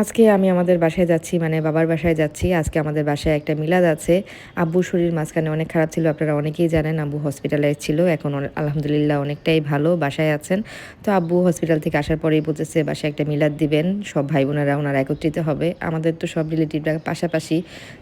আজকে আমি আমাদের বাসায় যাচ্ছি মানে বাবার বাসায় যাচ্ছি। আজকে আমাদের বাসায় একটা মিলাদ আছে। আব্বুর শরীর মাঝখানে অনেক খারাপ ছিল, আপনারা অনেকেই জানেন আব্বু হসপিটালে ছিল, এখন আলহামদুলিল্লাহ অনেকটাই ভালো, বাসায় আছেন। তো আব্বু হসপিটাল থেকে আসার পরেই বলতেছে, বাসায় একটা মিলাদ দিবেন, সব ভাই বোনেরা ওনারা একত্রিত হবে। আমাদের তো সব রিলেটিভরা পাশাপাশি।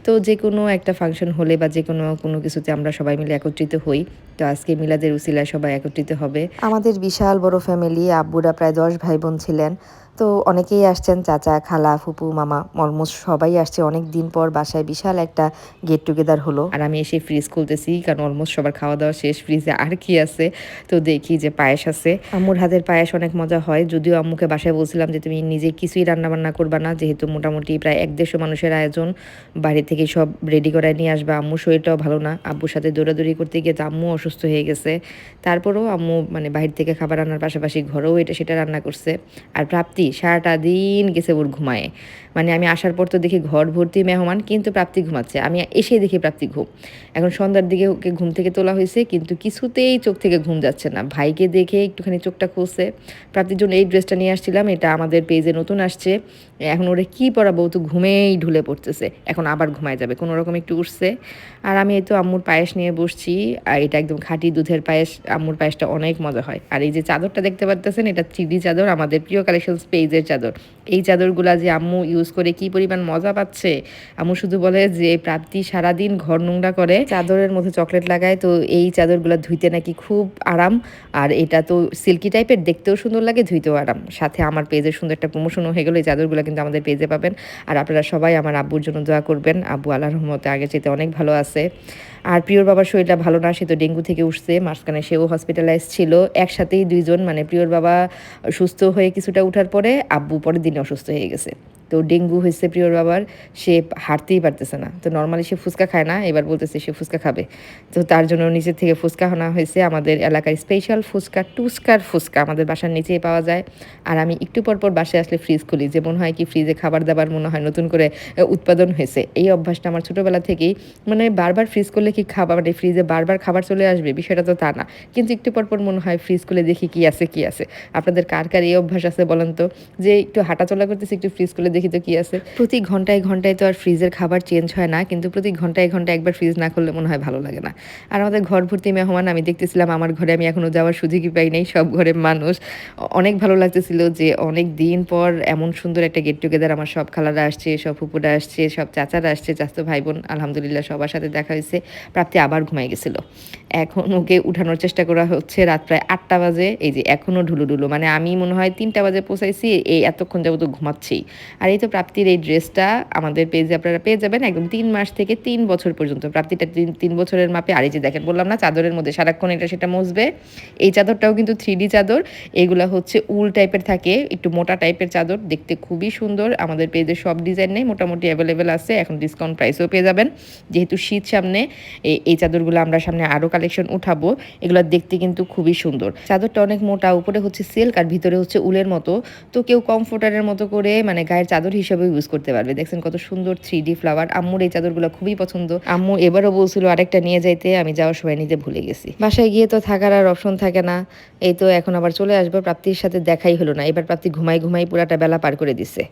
তো যে কোনো একটা ফাংশন হলে বা যে কোনো কোনো কিছুতে আমরা সবাই মিলে একত্রিত হই। তো আজকে মিলাদের উসিলায় সবাই একত্রিত হবে। আমাদের বিশাল বড় ফ্যামিলি আব্বুরা প্রায় দশ ভাই বোন ছিলেন। তো অনেকেই আসছেন, চাচা, খালা, ফুপু, মামা, অলমোস্ট সবাই আসছে। অনেক দিন পর বাসায় বিশাল একটা গেট টুগেদার হলো। আর আমি এসে ফ্রিজ খুলতেছি, কারণ অলমোস্ট সবার খাওয়া দাওয়া শেষ ফ্রিজে আর কি আছে? তো দেখি যে পায়েস আছে। আম্মুর হাতের পায়েস অনেক মজা হয়। যদিও আম্মুকে বাসায় বলছিলাম যে, তুমি নিজে কিছুই রান্না বান্না করবা না। যেহেতু মোটামুটি প্রায় এক দেড়শো মানুষের আয়োজন, বাড়ি থেকে সব রেডি করায় নিয়ে আসবা। আম্মুর শরীরটাও ভালো না। আব্বুর সাথে দৌড়াদৌড়ি করতে গিয়ে তো আম্মু অসুস্থ হয়ে গেছে। তারপরেও আম্মু মানে বাইরে থেকে খাবার রান্নার পাশাপাশি ঘরেও এটা সেটা রান্না করছে। আর প্রাপ্তি সারাটা দিন গেছে ওর ঘুমায়। মানে আমি আসার পর তো দেখি ঘর ভর্তি মেহমান, কিন্তু প্রাপ্তি ঘুমাচ্ছে। আমি এসে দেখি প্রাপ্তি ঘুম। এখন সন্ধ্যার দিকে ওকে ঘুম থেকে তোলা হয়েছে, কিন্তু কিছুতেই চোখ থেকে ঘুম যাচ্ছে না। ভাইকে দেখে একটুখানি চোখটা খুলছে। প্রাপ্তির জন্য এই ড্রেসটা নিয়ে আসছিলাম, এটা আমাদের পেজে নতুন আসছে। এখন ওরে কি পরাবো তো ঘুমেই ঢুলে পড়তেছে। এখন আবার ঘুমায় যাবে, কোনো রকম একটু উঠছে। আর আমি এই তো আম্মুর পায়েস নিয়ে বসছি, আর এটা একদম খাঁটি দুধের পায়েস। আম্মুর পায়েসটা অনেক মজা হয়। আর এই যে চাদরটা দেখতে পারতেছেন, এটা থ্রি চাদর, আমাদের প্রিয় কালেকশনস পেজের চাদর। এই চাদরগুলা যে আম্মু ইউজ করে কি পরিমাণ মজা পাচ্ছে? আম্মু শুধু বলে যে, প্রাপ্তি সারাদিন ঘর নোংরা করে, চাদরের মধ্যে চকলেট লাগায়, তো এই চাদরগুলো ধুইতে নাকি খুব আরাম। আর এটা তো সিল্কি টাইপের দেখতেও সুন্দর লাগে, ধুইতেও আরাম। সাথে আমার পেজের সুন্দর একটা প্রমোশনও হয়ে গেলো, এই চাদরগুলো কিন্তু আমাদের পেজে পাবেন। আর আপনারা সবাই আমার আব্বুর জন্য দোয়া করবেন। আব্বু আল্লাহ রহমতে আগে যেতে অনেক ভালো আছে। আর প্রিয়র বাবার শরীরটা ভালো না, সে তো ডেঙ্গু থেকে উঠছে, মাঝখানে সেও হসপিটালাইজ ছিল। একসাথেই দুইজন মানে প্রিয়র বাবা সুস্থ হয়ে কিছুটা উঠার পরে আব্বু পরের দিনে অসুস্থ হয়ে গেছে। তো ডেঙ্গু হয়েছে প্রিয়র বাবার, সে হাঁটতেই পারতেছে না। তো নর্মালি সে ফুচকা খায় না, এবার বলতেছে সে ফুচকা খাবে। তো তার জন্য নিচের থেকে ফুচকা আনা হয়েছে। আমাদের এলাকার স্পেশাল ফুচকা, টুস্কার ফুচকা আমাদের বাসার নিচেই পাওয়া যায়। আর আমি একটু পর পর বাসায় আসলে ফ্রিজ খুলি। যে মনে হয় কি ফ্রিজে খাবার দাবার মনে হয় নতুন করে উৎপাদন হয়েছে। এই অভ্যাসটা আমার ছোটোবেলা থেকেই মানে বারবার ফ্রিজ করলে কি খাবার মানে ফ্রিজে বারবার খাবার চলে আসবে? বিষয়টা তো তা না। কিন্তু একটু পর পর মনে হয় ফ্রিজ খুলে দেখি কি আছে কি আছে। আপনাদের কার কার এই অভ্যাস আছে বলেন তো? যে একটু হাঁটাচলা করতেছি, একটু ফ্রিজ খুলে দেখি তো কি আছে। প্রতি ঘন্টায় ঘন্টায় তো আর ফ্রিজের খাবার চেঞ্জ হয় না, কিন্তু প্রতি ঘন্টায় ঘন্টায় একবার ফ্রিজ না করলে মনে হয় ভালো লাগে না। আর আমাদের ঘর ভর্তি মেহমান, আমি দেখতেছিলাম আমার ঘরে আমি এখনও যাওয়ার সুযোগই পাই নাই, সব ঘরের মানুষ। অনেক ভালো লাগতেছিল যে অনেক দিন পর এমন সুন্দর একটা গেট টুগেদার আমার সব খালারা আসছে, সব ফুপুরা আসছে, সব চাচারা আসছে, চাচতো ভাই বোন আলহামদুলিল্লাহ সবার সাথে দেখা হয়েছে, প্রাপ্তি আবার ঘুমাই গেছিল। এখন ওকে উঠানোর চেষ্টা করা হচ্ছে রাত প্রায় আটটা বাজে, এই যে এখনও ঢুলু ঢুলু মানে আমি মনে হয় তিনটা বাজে পৌঁছাইছি, এই এতক্ষণ যাবত ঘুমাচ্ছি। আর এই তো প্রাপ্তির এই ড্রেসটা আমাদের পেজে আপনারা পেয়ে যাবেন একদম তিন মাস থেকে তিন বছর পর্যন্ত। প্রাপ্তিটা তিন তিন বছরের মাপে, আর এই যে দেখেন বললাম না, চাদরের মধ্যে সারাক্ষণ এটা সেটা মুছবে। এই চাদরটাও কিন্তু থ্রি চাদর, এগুলা হচ্ছে উল টাইপের থাকে, একটু মোটা টাইপের চাদর, দেখতে খুবই সুন্দর। আমাদের পেজে সব ডিজাইন নেই, মোটামুটি অ্যাভেলেবেল আছে, এখন ডিসকাউন্ট প্রাইসও পেয়ে যাবেন। যেহেতু শীত সামনে এই চাদরগুলো আমরা সামনে আরও কালেকশন উঠাবো, এগুলো দেখতে কিন্তু খুবই সুন্দর। চাদরটা অনেক মোটা, উপরে হচ্ছে সিল্ক আর ভিতরে হচ্ছে উলের মতো। তো কেউ কমফোর্টারের মতো করে মানে গায়ের চাদর হিসেবে ইউজ করতে পারবে। দেখছেন কত সুন্দর থ্রি ডি ফ্লাওয়ার আম্মুর এই চাদরগুলো খুবই পছন্দ। আম্মু এবারও বলছিল আরেকটা নিয়ে যাইতে, আমি যাওয়ার সময় নিতে ভুলে গেছি। বাসায় গিয়ে তো থাকার আর অপশন থাকে না। এই তো এখন আবার চলে আসব। প্রাপ্তির সাথে দেখাই হলো না। এবার প্রাপ্তি ঘুমাই ঘুমাই পুরাটা বেলা পার করে দিছে।